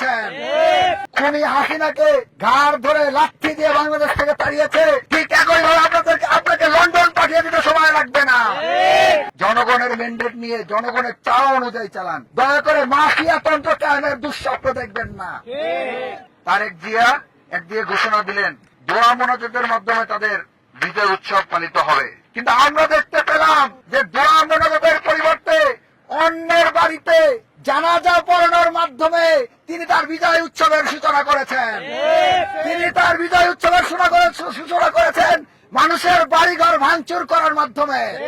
করেছেন। খুনি হাসিনাকে ঘাড় ধরে লাঠি দিয়ে বাংলাদেশ থেকে তাড়িয়েছে। ঠিক একই ভাবে আপনাদেরকে আপনাকে লন্ডন পাঠিয়ে দিতে সময় লাগবে না। জনগণের ম্যান্ডেট নিয়ে জনগণের চাওয়া অনুযায়ী চালান। দয়া করে মাফিয়া তন্ত্র কায়েমের দুঃস্বপ্ন দেখবেন না। তারেক জিয়া একদিকে ঘোষণা দিলেন, দোয়া মনোযোগের মাধ্যমে তাদের বিজয় উৎসব পালিত হবে। কিন্তু আমরা দেখতে পেলাম যে দোয়া মনোযোগের পরিবর্তে অন্যের বাড়িতে জানাজা পড়ানোর মাধ্যমে তিনি তার বিজয় উৎসবের সূচনা করেছেন। তিনি তার বিজয় উৎসবের সূচনা করে- সূচনা করেছেন মানুষের বাড়িঘর ভাঙচুর করার মাধ্যমে।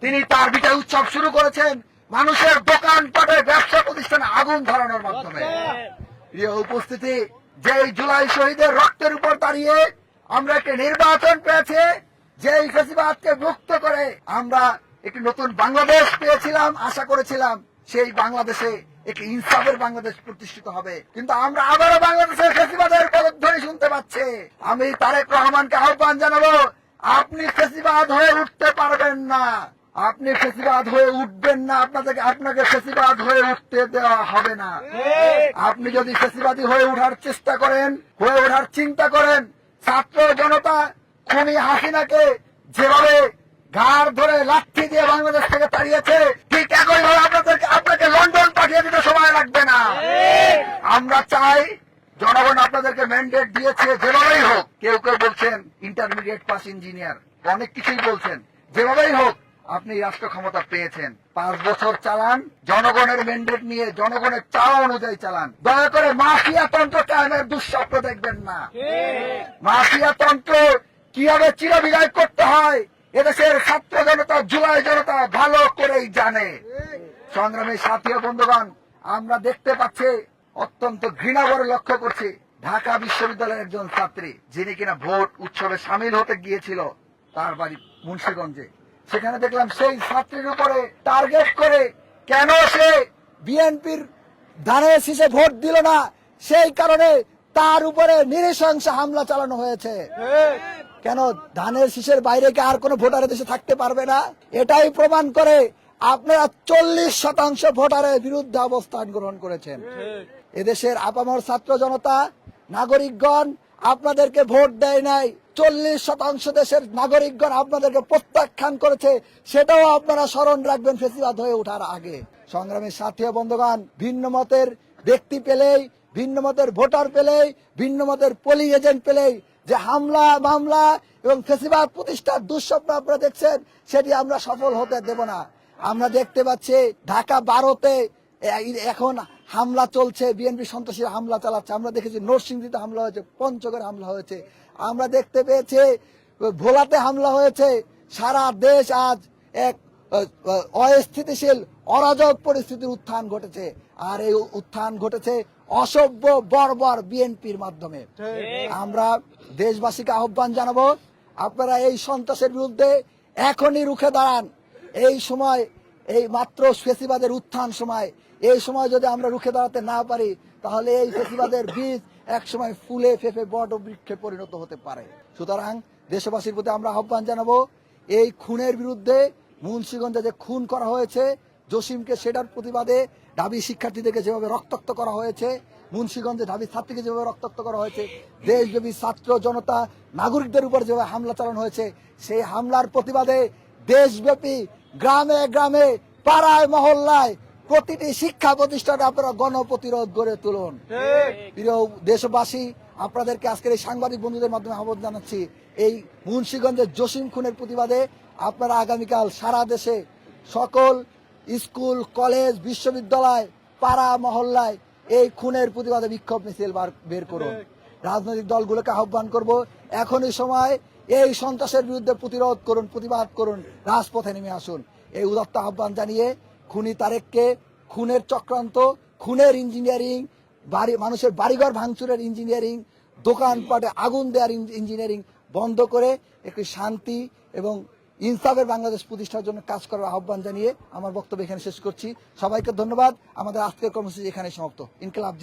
তিনি তার বিজয় উৎসব শুরু করেছেন মানুষের দোকানপাটে ব্যবসা প্রতিষ্ঠানে আগুন ধরানোর মাধ্যমে। প্রিয় উপস্থিতি যে জুলাই শহীদের রক্তের উপর দাঁড়িয়ে আমরা একটি নির্বাচন পেয়েছে যেই ফেসিবাদকে মুক্ত করে আমরা একটি নতুন বাংলাদেশ পেয়েছিলাম আশা করেছিলাম। সেই বাংলাদেশে একটি ইনসাফের বাংলাদেশ প্রতিষ্ঠিত হবে। কিন্তু আমরা আবারও বাংলাদেশের ফেসিবাদের পদধ্বনি শুনতে পাচ্ছি। আমি তারেক রহমানকে আহ্বান জানাব, আপনি ফেসিবাদ হয়ে উঠতে পারবেন না। আপনি ফেসিবাদ হয়ে উঠবেন না, আপনাদেরকে, আপনাকে ফেসিবাদ হয়ে উঠতে দেওয়া হবে না। আপনি যদি ফেসিবাদী হয়ে ওঠার চেষ্টা করেন, হয়ে ওঠার চিন্তা করেন, ছাত্র জনতা খুনি হাসিনাকে যেভাবে ঘাড় ধরে লাঠি দিয়ে বাংলাদেশ থেকে তাড়িয়েছে ঠিক একই ভাবে আপনাদেরকে আপনাকে লন্ডন পাঠিয়ে দিতে সময় লাগবে না আমরা চাই, জনগণ আপনাদেরকে ম্যান্ডেট দিয়েছে যেভাবেই হোক। কেউ কেউ বলছেন ইন্টারমিডিয়েট পাস ইঞ্জিনিয়ার অনেক কিছুই বলছেন। যেভাবেই হোক, আপনি রাষ্ট্র ক্ষমতা পেয়েছেন। পাঁচ বছর চালান, জনগণের ম্যান্ডেট নিয়ে জনগণের চাওয়া অনুযায়ী চালান। দয়া করে মাফিয়া তন্ত্র কায়েমের দুঃস্বপ্ন দেখবেন না। মাফিয়া তন্ত্র কীভাবে চিরবিদায় করতে হয়, এদেশের ছাত্র জনতা জুলাই জনতা ভালো করেই জানে। সংগ্রামী সাথী বন্ধুগণ, আমরা দেখতে পাচ্ছি অত্যন্ত ঘৃণা করে লক্ষ্য করছি ঢাকা বিশ্ববিদ্যালয়ের একজন ছাত্রী, যিনি কিনা ভোট উৎসবে সামিল হতে গিয়েছিল তার বাড়ি মুন্সিগঞ্জে। সেখানে দেখলাম সেই ছাত্রীর উপরে টার্গেট করে কেন সে বিএনপির ধানের শীষে ভোট দিল না, সেই কারণে তার উপরে নৃশংস হামলা চালানো হয়েছে। কেন ধানের শীষের বাইরে কি আর কোনো ভোটার দেশে থাকতে পারবে না? এটাই প্রমাণ করে আপনারা চল্লিশ শতাংশ ভোটারের বিরুদ্ধে অবস্থান গ্রহণ করেছেন। এদেশের আপামর ছাত্র জনতা নাগরিকগণ আপনাদেরকে ভোট দেয় নাই। চল্লিশ শতাংশ দেশের নাগরিকগণ আপনাদেরকে প্রত্যাখ্যান করেছে সেটাও আপনারা স্মরণ রাখবেন ফেসিবাদ হয়ে ওঠার আগে। সংগ্রামী সাথী বন্ধুগণ ভিন্ন মতের ব্যক্তি পেলেই ভিন্ন মতের ভোটার পেলেই ভিন্ন মতের পোলিং এজেন্ট পেলেই যে হামলা মামলা এবং ফেসিবাদ প্রতিষ্ঠার দুঃস্বপ্ন আপনারা দেখছেন সেটি আমরা সফল হতে দেব না। আমরা দেখতে পাচ্ছি ঢাকা বারোতে এখন হামলা চলছে বিএনপি সন্ত্রাসী হামলা চালাচ্ছে। আমরা দেখেছি নরসিংদীতে হামলা হয়েছে, পঞ্চগড়ে হামলা হয়েছে। আমরা দেখতে পেয়েছি ভোলাতে হামলা হয়েছে। সারা দেশ আজ এক অস্থিতিশীল, অরাজক পরিস্থিতির উত্থান ঘটেছে। আর এই উত্থান ঘটেছে অসভ্য, বর্বর বিএনপির মাধ্যমে। আমরা দেশবাসীকে আহ্বান জানাব, আপনারা এই সন্ত্রাসের বিরুদ্ধে এখনই রুখে দাঁড়ান। এই সময়, এই মাত্র ফেসিবাদের উত্থান সময়, এই সময় যদি আমরা রুখে দাঁড়াতে না পারি, তাহলে এই ফেসিবাদের বীজ এক সময় ফুলে ফেপে বট বৃক্ষে পরিণত হতে পারে। সুতরাং দেশবাসীর প্রতি আমরা আহ্বান জানাব, এই খুনের বিরুদ্ধে মুন্সিগঞ্জে যে খুন করা হয়েছে, জসিমকে সেটার প্রতিবাদে ঢাবি শিক্ষার্থীদেরকে যেভাবে রক্তাক্ত করা হয়েছে, মুন্সিগঞ্জে ঢাবি ছাত্রীকে যেভাবে রক্তাক্ত করা হয়েছে, দেশব্যাপী ছাত্র, জনতা, নাগরিকদের উপর যেভাবে হামলা চালানো হয়েছে, সেই হামলার প্রতিবাদে দেশব্যাপী গ্রামে গ্রামে পাড়ায় মহল্লায় প্রতিটি শিক্ষা প্রতিষ্ঠানে আপনারা গণপ্রতিরোধ গড়ে তুলুন। প্রিয় দেশবাসী আপনাদেরকে আজকের এই সাংবাদিক বন্ধুদের মাধ্যমে আহ্বান জানাচ্ছি। এই মুন্সিগঞ্জের জসিম খুনের প্রতিবাদে আপনারা আগামীকাল সারা দেশে সকল স্কুল কলেজ বিশ্ববিদ্যালয় পাড়া মহল্লায় এই খুনের প্রতিবাদে বিক্ষোভ মিছিল বার- বের করুন। রাজনৈতিক দলগুলোকে আহ্বান করব। এখনই সময় এই সন্ত্রাসের বিরুদ্ধে প্রতিরোধ করুন, প্রতিবাদ করুন, রাজপথে নেমে আসুন। এই উদাত্ত আহ্বান জানিয়ে খুনি তারেককে খুনের চক্রান্ত, খুনের ইঞ্জিনিয়ারিং, বাড়ি, মানুষের বাড়িঘর ভাঙচুরের ইঞ্জিনিয়ারিং, দোকানপাটে আগুন দেওয়ার ইঞ্জিনিয়ারিং বন্ধ করে একটি শান্তি এবং ইনসাফের বাংলাদেশ প্রতিষ্ঠার জন্য কাজ করার আহ্বান জানিয়ে আমার বক্তব্য এখানে শেষ করছি। সবাইকে ধন্যবাদ। আমাদের আজকের কর্মসূচি এখানে সমাপ্ত। ইনকলাব